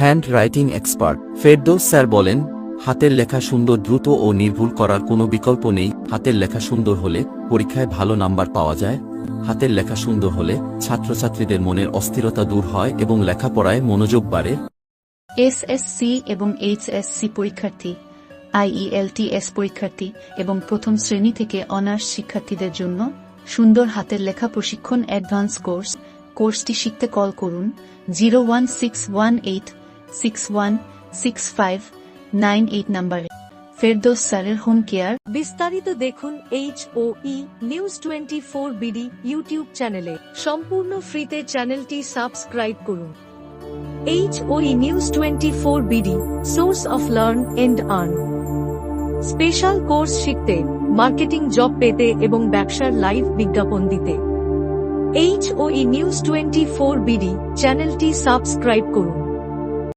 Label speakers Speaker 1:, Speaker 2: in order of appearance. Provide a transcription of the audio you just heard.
Speaker 1: Hand writing expert Ferdous sir বলেন, হাতের লেখা সুন্দর, দ্রুত ও নির্ভুল করার কোনো বিকল্প নেই। হাতের লেখা সুন্দর হলে পরীক্ষায় ভালো নাম্বার পাওয়া যায়। হাতের লেখা সুন্দর হলে ছাত্রছাত্রীদের মনের অস্থিরতা দূর হয় এবং লেখাপড়ায় মনোযোগ বাড়ে।
Speaker 2: এসএসসি এবং এইচএসসি পরীক্ষার্থী আইইএলটিএস পরীক্ষার্থী এবং প্রথম শ্রেণি থেকে অনার্স শিক্ষার্থীদের জন্য সুন্দর হাতের লেখা প্রশিক্ষণ অ্যাডভান্স কোর্স। কোর্সটি শিখতে কল করুন, zero one six one eight six one six five nine eight নাম্বারে ফেরদোস স্যারের হোম কেয়ার
Speaker 3: বিস্তারিত দেখুন H O E news twenty four BD YouTube চ্যানেলে সম্পূর্ণ ফ্রিতে চ্যানেলটি সাবস্ক্রাইব করুন। H O E news twenty four BD source of learn and earn special course শিখতে মার্কেটিং জব পেতে এবং ব্যবসার লাইভ বিজ্ঞাপন দিতে। H O E news twenty four BD চ্যানেলটি সাবস্ক্রাইব করুন।